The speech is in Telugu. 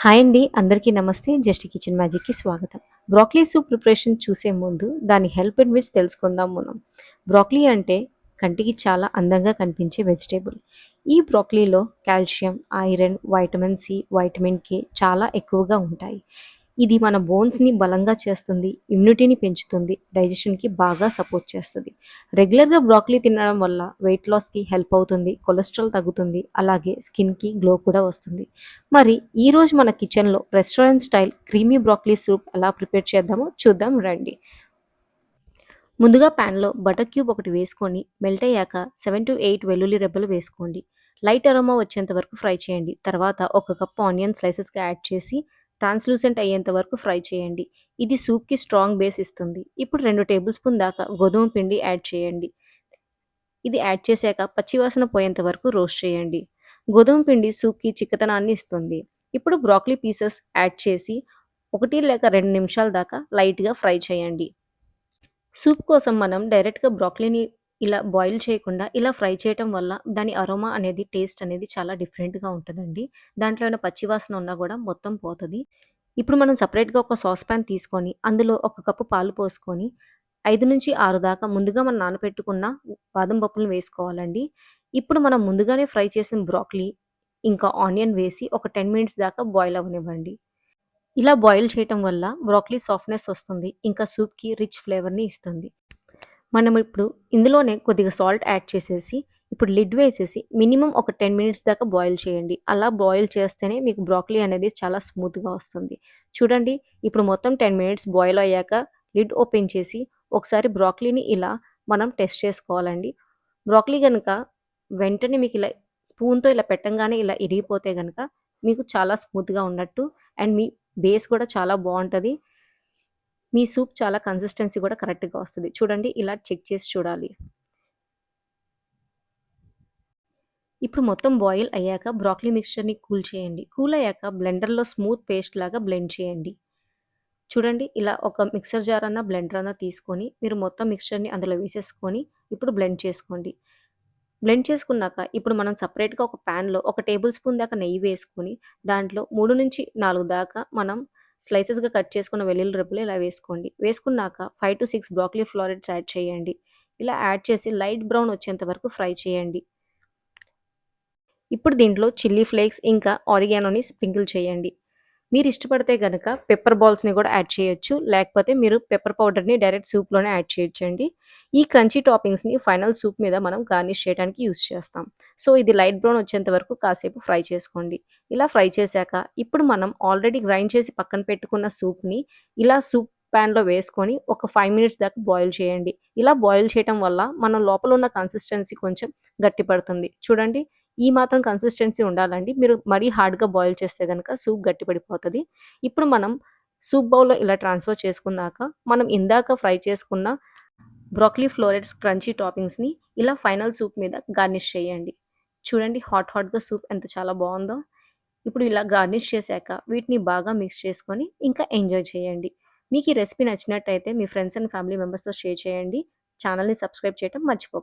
హాయ్ అండి అందరికీ నమస్తే. జస్ట్ కిచెన్ మ్యాజిక్కి స్వాగతం. బ్రాక్లీ సూప్ ప్రిపరేషన్ చూసే ముందు దాని హెల్ప్ అండ్ విట్స్ తెలుసుకుందాం మనం. బ్రాక్లీ అంటే కంటికి చాలా అందంగా కనిపించే వెజిటేబుల్. ఈ బ్రాక్లీలో calcium iron vitamin C vitamin K చాలా ఎక్కువగా ఉంటాయి. ఇది మన బోన్స్ని బలంగా చేస్తుంది ఇమ్యూనిటీని పెంచుతుంది డైజెషన్కి బాగా సపోర్ట్ చేస్తుంది. రెగ్యులర్గా బ్రాక్లీ తినడం వల్ల వెయిట్ లాస్కి హెల్ప్ అవుతుంది కొలెస్ట్రాల్ తగ్గుతుంది అలాగే స్కిన్కి గ్లో కూడా వస్తుంది. మరి ఈరోజు మన కిచెన్లో restaurant style creamy broccoli soup ఎలా ప్రిపేర్ చేద్దామో చూద్దాం రండి. ముందుగా ప్యాన్లో బటర్ క్యూబ్ ఒకటి వేసుకొని మెల్ట్ అయ్యాక సెవెన్ టు ఎయిట్ వెల్లుల్లి రెబ్బలు వేసుకోండి. లైట్ అరోమా వచ్చేంత వరకు ఫ్రై చేయండి. తర్వాత ఒక కప్పు ఆనియన్ స్లైసెస్గా యాడ్ చేసి ట్రాన్స్లూసెంట్ అయ్యేంత వరకు ఫ్రై చేయండి. ఇది సూప్కి స్ట్రాంగ్ బేస్ ఇస్తుంది. ఇప్పుడు రెండు టేబుల్ స్పూన్ దాకా గోధుమ పిండి యాడ్ చేయండి. ఇది యాడ్ చేశాక పచ్చివాసన పోయేంత వరకు రోస్ట్ చేయండి. గోధుమ పిండి సూప్కి చిక్కతనాన్ని ఇస్తుంది. ఇప్పుడు బ్రాక్లీ పీసెస్ యాడ్ చేసి ఒకటి లేక రెండు నిమిషాల దాకా లైట్గా ఫ్రై చేయండి. సూప్ కోసం మనం డైరెక్ట్గా బ్రాక్లీని ఇలా బాయిల్ చేయకుండా ఇలా ఫ్రై చేయటం వల్ల దాని అరోమా అనేది టేస్ట్ అనేది చాలా డిఫరెంట్గా ఉంటుందండి. దాంట్లో ఏమైనా పచ్చివాసన ఉన్నా కూడా మొత్తం పోతుంది. ఇప్పుడు మనం సపరేట్గా ఒక సాస్ ప్యాన్ తీసుకొని అందులో ఒక కప్పు పాలు పోసుకొని ఐదు నుంచి ఆరు దాకా ముందుగా మనం నానబెట్టుకున్న బాదం పప్పులను వేసుకోవాలండి. ఇప్పుడు మనం ముందుగానే ఫ్రై చేసిన బ్రాక్లీ ఇంకా ఆనియన్ వేసి ఒక టెన్ మినిట్స్ దాకా బాయిల్ అవ్వనివ్వండి. ఇలా బాయిల్ చేయటం వల్ల బ్రాక్లీ సాఫ్ట్నెస్ వస్తుంది ఇంకా సూప్కి రిచ్ ఫ్లేవర్ని ఇస్తుంది. మనం ఇప్పుడు ఇందులోనే కొద్దిగా సాల్ట్ యాడ్ చేసేసి ఇప్పుడు లిడ్ వేసేసి మినిమం ఒక టెన్ మినిట్స్ దాకా బాయిల్ చేయండి. అలా బాయిల్ చేస్తేనే మీకు బ్రాకలీ అనేది చాలా స్మూత్గా వస్తుంది. చూడండి ఇప్పుడు మొత్తం టెన్ మినిట్స్ బాయిల్ అయ్యాక లిడ్ ఓపెన్ చేసి ఒకసారి బ్రాక్లీని ఇలా మనం టెస్ట్ చేసుకోవాలండి. బ్రాక్లీ కనుక వెంటనే మీకు ఇలా స్పూన్తో ఇలా పెట్టంగానే ఇలా ఇరిగిపోతే కనుక మీకు చాలా స్మూత్గా ఉన్నట్టు అండ్ మీ బేస్ కూడా చాలా బాగుంటుంది. మీ సూప్ చాలా కన్సిస్టెన్సీ కూడా కరెక్ట్గా వస్తుంది. చూడండి ఇలా చెక్ చేసి చూడాలి. ఇప్పుడు మొత్తం బాయిల్ అయ్యాక బ్రాక్లీ మిక్స్చర్ని కూల్ చేయండి. కూల్ అయ్యాక బ్లెండర్లో స్మూత్ పేస్ట్ లాగా బ్లెండ్ చేయండి. చూడండి ఇలా ఒక మిక్సర్ జార్ అన్న బ్లెండర్ అన్న తీసుకొని మీరు మొత్తం మిక్స్చర్ని అందులో వేసేసుకొని ఇప్పుడు బ్లెండ్ చేసుకోండి. బ్లెండ్ చేసుకున్నాక ఇప్పుడు మనం సపరేట్గా ఒక ప్యాన్లో ఒక టేబుల్ స్పూన్ దాకా నెయ్యి వేసుకొని దాంట్లో మూడు నుంచి నాలుగు దాకా మనం స్లైసెస్గా కట్ చేసుకున్న వెల్లుల్లి రెబ్బలు ఇలా వేసుకోండి. వేసుకున్నాక five to six broccoli florets add చేయండి. ఇలా యాడ్ చేసి లైట్ బ్రౌన్ వచ్చేంత వరకు ఫ్రై చేయండి. ఇప్పుడు దీంట్లో చిల్లీ ఫ్లేక్స్ ఇంకా ఆరిగానోని స్ప్రింకిల్ చేయండి. మీరు ఇష్టపడితే కనుక పెప్పర్ బాల్స్ని కూడా యాడ్ చేయొచ్చు. లేకపోతే మీరు పెప్పర్ పౌడర్ని డైరెక్ట్ సూప్లోనే యాడ్ చేయొచ్చండి. ఈ క్రంచీ టాపింగ్స్ని ఫైనల్ సూప్ మీద మనం గార్నిష్ చేయడానికి యూస్ చేస్తాం. సో ఇది లైట్ బ్రౌన్ వచ్చేంత వరకు కాసేపు ఫ్రై చేసుకోండి. ఇలా ఫ్రై చేశాక ఇప్పుడు మనం ఆల్రెడీ గ్రైండ్ చేసి పక్కన పెట్టుకున్న సూప్ని ఇలా సూప్ ప్యాన్లో వేసుకొని ఒక ఫైవ్ మినిట్స్ దాకా బాయిల్ చేయండి. ఇలా బాయిల్ చేయడం వల్ల మనం లోపల ఉన్న కన్సిస్టెన్సీ కొంచెం గట్టిపడుతుంది. చూడండి ఈ మాత్రం కన్సిస్టెన్సీ ఉండాలండి. మీరు మరీ హార్డ్గా బాయిల్ చేస్తే కనుక సూప్ గట్టిపడిపోతుంది ఇప్పుడు మనం సూప్ బౌల్లో ఇలా ట్రాన్స్ఫర్ చేసుకున్నాక మనం ఇందాక ఫ్రై చేసుకున్న బ్రాక్లీ ఫ్లోరెట్స్ క్రంచీ టాపింగ్స్ని ఇలా ఫైనల్ సూప్ మీద గార్నిష్ చేయండి. చూడండి హాట్ హాట్గా సూప్ ఎంత చాలా బాగుందో. ఇప్పుడు ఇలా గార్నిష్ చేశాక వీటిని బాగా మిక్స్ చేసుకొని ఇంకా ఎంజాయ్ చేయండి. మీకు ఈ రెసిపీ నచ్చినట్టయితే మీ ఫ్రెండ్స్ అండ్ ఫ్యామిలీ మెంబర్స్తో షేర్ చేయండి. ఛానల్ని సబ్స్క్రైబ్ చేయడం మర్చిపోకండి